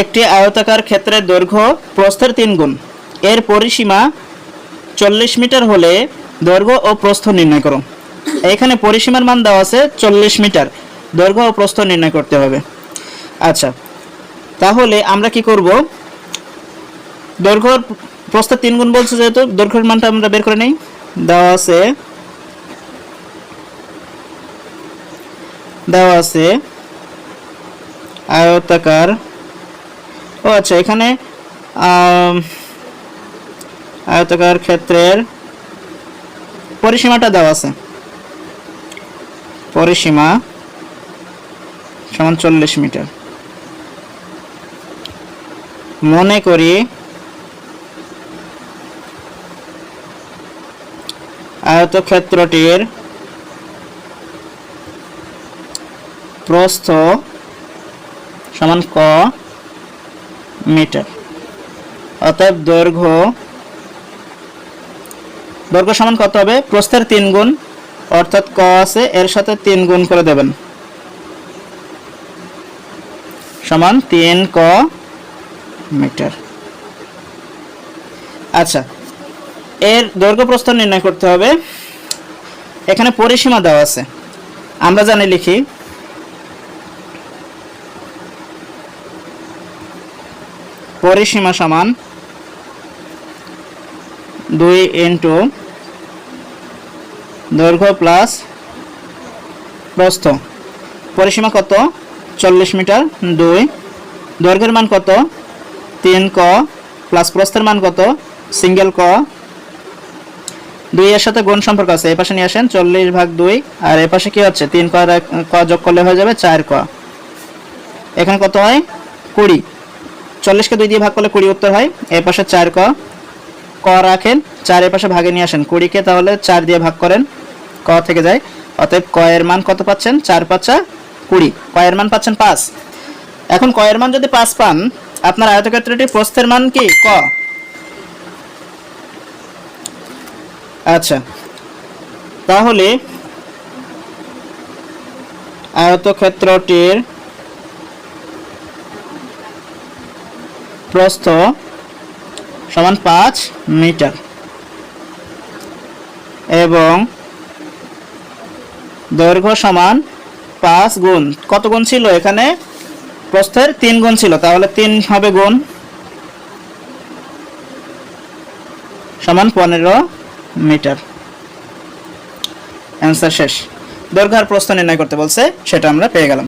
একটি আয়তাকার ক্ষেত্রের দৈর্ঘ্য প্রস্থের তিন গুণ। এর পরিসীমা চল্লিশ মিটার হলে দৈর্ঘ্য ও প্রস্থ নির্ণয় করো। এখানে পরিসীমার মান দেওয়া আছে চল্লিশ মিটার। দৈর্ঘ্য ও প্রস্থ নির্ণয় করতে হবে। আচ্ছা তাহলে আমরা কি করব? দৈর্ঘ্য প্রস্থ তিন গুণ বলছে যেহেতু, দৈর্ঘ্যের মানটা আমরা বের করে নেই। দেওয়া আছে দেওয়া আছে আয়তাকার ও আচ্ছা এখানে আয়তাকার ক্ষেত্রের পরিসীমাটা দেওয়া আছে। পরিসীমা সমান চল্লিশ মিটার। মনে করি আয়তক্ষেত্রটির প্রস্থ সমান ক মিটার। অতএব দৈর্ঘ্য দৈর্ঘ্য সমান কত হবে? প্রস্থের তিন গুণ, অর্থাৎ ক আছে, এর সাথে তিন গুণ করে দেবেন। সমান তিন ক মিটার। আচ্ছা এর দৈর্ঘ্য প্রস্থ নির্ণয় করতে হবে। এখানে পরিসীমা দেওয়া আছে। আমরা জানি লিখি পরিসীমা সমান দুই ইন্টু দৈর্ঘ্য প্লাস প্রস্থ। পরিসীমা কত? চল্লিশ মিটার, দুই। দৈর্ঘ্যের মান কত? তিন ক। প্লাস প্রস্থের মান কত? সিঙ্গেল ক। দুই এর সাথে গুণ সম্পর্ক আছে। এই পাশে নিয়ে আসেন চল্লিশ ভাগ দুই। আর এ পাশে কি হচ্ছে? তিন ক যোগ করলে হয়ে যাবে চার ক। এখানে কত হয়? কুড়ি। চল্লিশকে দুই দিয়ে ভাগ করলে কুড়ি উত্তর হয়। এ পাশে চার ক ক রাখেন, চার এ পাশে ভাগে নিয়ে আসেন। কুড়িকে তাহলে চার দিয়ে ভাগ করেন, ক থেকে যায়। অতএব ক এর মান কত পাচ্ছেন? চার পাঁচা কুড়ি। ক এর মান পাচ্ছেন পাঁচ। এখন ক এর মান যদি পাঁচ পান, আপনার আয়তক্ষেত্রটি প্রস্থের মান কি? ক। আচ্ছা। তাহলে আয়তক্ষেত্রটির প্রস্থ সমান পাঁচ মিটার। এবং দৈর্ঘ্য সমান পাঁচ গুণ। কত গুণ ছিল এখানে? প্রস্থের তিন গুণ ছিল, তাহলে তিন হবে গুণ। সমান পনেরো মিটার। অ্যান্সার শেষ। দৈর্ঘ্য আর প্রস্থ নির্ণয় করতে বলছে, সেটা আমরা পেয়ে গেলাম।